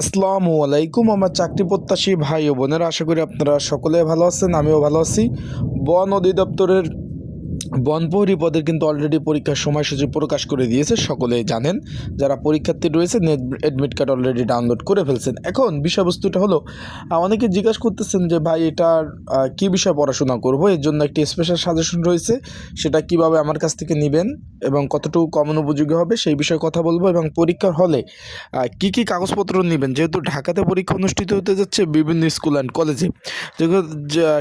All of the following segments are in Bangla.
আসসালামু আলাইকুম, আমার চাকরি প্রত্যাশী ভাই ও বোনেরা। আশা করি আপনারা সকলে ভালো আছেন, আমিও ভালো আছি। বন অধিদপ্তরের বন পদের কিন্তু অলরেডি পরীক্ষার সময়সূচি প্রকাশ করে দিয়েছে, সকলে জানেন। যারা পরীক্ষার্থী রয়েছে, net admit card already download করে ফেলছেন। এখন বিষয়বস্তুটা হলো অনেকে জিজ্ঞাসা করতেছেন যে, ভাই, এটার কী বিষয়ে পড়াশোনা করব? এর জন্য একটি স্পেশাল সাজেশন রয়েছে। সেটা কীভাবে আমার কাছ থেকে নেবেন এবং কতটুকু কমন উপযোগী হবে, সেই বিষয়ে কথা বলব এবং পরীক্ষার হলে কি কি কাগজপত্র নেবেন? যেহেতু ঢাকাতে পরীক্ষা অনুষ্ঠিত হতে যাচ্ছে বিভিন্ন স্কুল অ্যান্ড কলেজে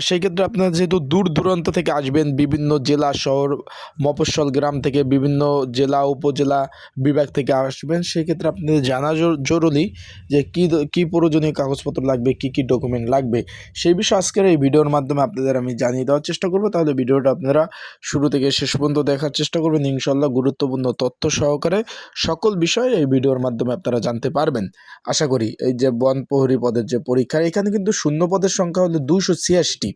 সেই ক্ষেত্রে আপনারা যেহেতু দূর দূরান্ত থেকে আসবেন, বিভিন্ন জেলা শহর, মফস্বল গ্রাম থেকে বিভিন্ন জেলা, উপজেলা বিভাগ থেকে আসবেন, সেক্ষেত্রে আপনাদের জানা জরু- জরুরি যে কী কী প্রয়োজনীয় কাগজপত্র লাগবে, কী কী ডকুমেন্ট লাগবে, সেই বিষয়ে আজকের এই ভিডিওর মাধ্যমে আপনাদের আমি জানিয়ে দেওয়ার চেষ্টা করব। তাহলে ভিডিওটা আপনারা শুরু থেকে শেষ পর্যন্ত দেখার চেষ্টা করবেন। ইনশাল্লাহ গুরুত্বপূর্ণ তথ্য সহকারে সকল বিষয়ে এই ভিডিওর মাধ্যমে আপনারা জানতে পারবেন। আশা করি এই যে বন প্রহরী পদের যে পরীক্ষা, এখানে কিন্তু শূন্য পদের সংখ্যা হলো দুশো ছিয়াশিটি।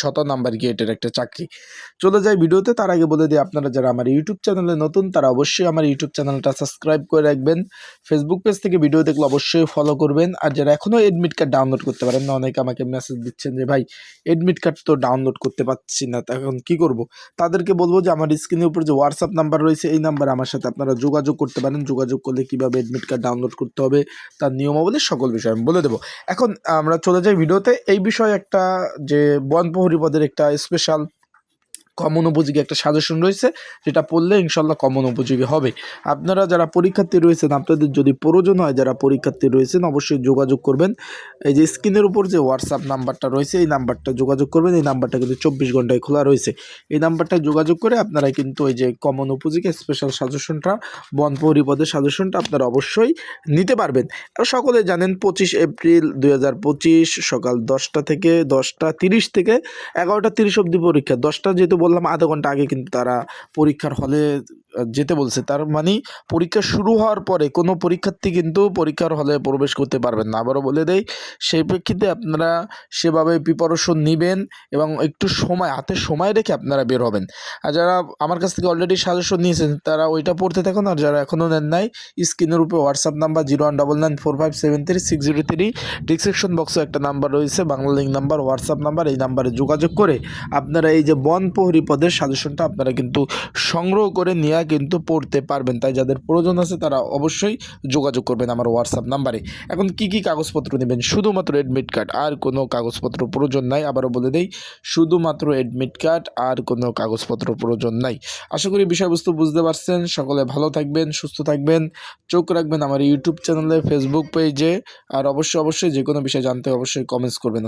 শত নাম্বার গেটের একটা চাকরি। চলে যাই ভিডিওতে, তার আগে বলে দিই, আপনারা যারা আমার ইউটিউব চ্যানেলে নতুন, তারা অবশ্যই আমার ইউটিউব চ্যানেলটা সাবস্ক্রাইব করে রাখবেন। ফেসবুক পেজ থেকে ভিডিও দেখলে অবশ্যই ফলো করবেন। আর যারা এখনও এডমিট কার্ড ডাউনলোড করতে পারেন না, অনেকে আমাকে মেসেজ দিচ্ছেন যে, ভাই এডমিট কার্ড তো ডাউনলোড করতে পারছি না এখন কী করব? তাদেরকে বলব যে, আমার স্ক্রিনের উপর যে হোয়াটসঅ্যাপ নাম্বার রয়েছে, এই নাম্বারে আমার সাথে আপনারা যোগাযোগ করতে পারেন। যোগাযোগ করলে কীভাবে এডমিট কার্ড ডাউনলোড করতে হবে, তার নিয়মাবলী সকল বিষয় আমি বলে দেবো। এখন আমরা চলে যাই ভিডিওতে। এই বিষয়ে একটা যে বন প্রহরী একটা স্পেশাল কমন উপযোগী একটা সাজেশন রয়েছে, যেটা পড়লে ইনশাল্লাহ কমন উপযোগী হবে। আপনারা যারা পরীক্ষার্থী রয়েছেন, আপনাদের যদি প্রয়োজন হয় যারা পরীক্ষার্থী রয়েছেন, অবশ্যই যোগাযোগ করবেন। এই যে স্ক্রিনের উপর যে হোয়াটসঅ্যাপ নাম্বারটা রয়েছে, এই নাম্বারটা যোগাযোগ করবেন। এই নাম্বারটা কিন্তু চব্বিশ ঘন্টায় খোলা রয়েছে। এই নাম্বারটায় যোগাযোগ করে আপনারা কিন্তু এই যে কমন উপযোগী স্পেশাল সাজেশনটা বন পরিপদের সাজেশনটা আপনারা অবশ্যই নিতে পারবেন। সকলে জানেন, পঁচিশ এপ্রিল দু হাজার পঁচিশ সকাল দশটা থেকে দশটা তিরিশ থেকে এগারোটা তিরিশ অবধি পরীক্ষা। দশটা যেহেতু বললাম আধা ঘণ্টা আগে কিন্তু তারা পরীক্ষার হলে যেতে বলছে। তার মানে পরীক্ষা শুরু হওয়ার পরে কোনো পরীক্ষার্থী কিন্তু পরীক্ষার হলে প্রবেশ করতে পারবেন না। আবারও বলে দেই সেই প্রেক্ষিতে আপনারা সেভাবে প্রিপারেশন নেবেন এবং একটু সময়, হাতে সময় রেখে আপনারা বের হবেন। আর যারা আমার কাছ থেকে অলরেডি সাজেশন নিয়েছেন, তারা ওইটা পড়তে থাকুন। আর যারা এখনও নেন নাই স্ক্রিনের উপরে WhatsApp number zero one double nine four five seven three six zero three description বক্সে একটা নাম্বার রয়েছে, Bangla link number WhatsApp number এই নাম্বারে যোগাযোগ করে আপনারা এই যে বন প্রহরী পদের সাজেশনটা আপনারা কিন্তু সংগ্রহ করে নিয়ে কিন্তু পড়তে পারবেন। তাই যাদের প্রয়োজন আছে তারা অবশ্যই যোগাযোগ করবেন আমার হোয়াটসঅ্যাপ নাম্বারে। এখন কি কি কাগজপত্র নেবেন? শুধুমাত্র অ্যাডমিট কার্ড আর কোনো কাগজপত্র প্রয়োজন নাই। আবারও বলে দেই, শুধুমাত্র অ্যাডমিট কার্ড আর কোনো কাগজপত্র প্রয়োজন নাই। আশা করি বিষয়বস্তু বুঝতে পারছেন। সকলে ভালো থাকবেন, সুস্থ থাকবেন। চোখ রাখবেন আমার ইউটিউব চ্যানেলে ফেসবুক পেজে আর অবশ্যই অবশ্যই যে কোনো বিষয় জানতে অবশ্যই কমেন্টস করবেন।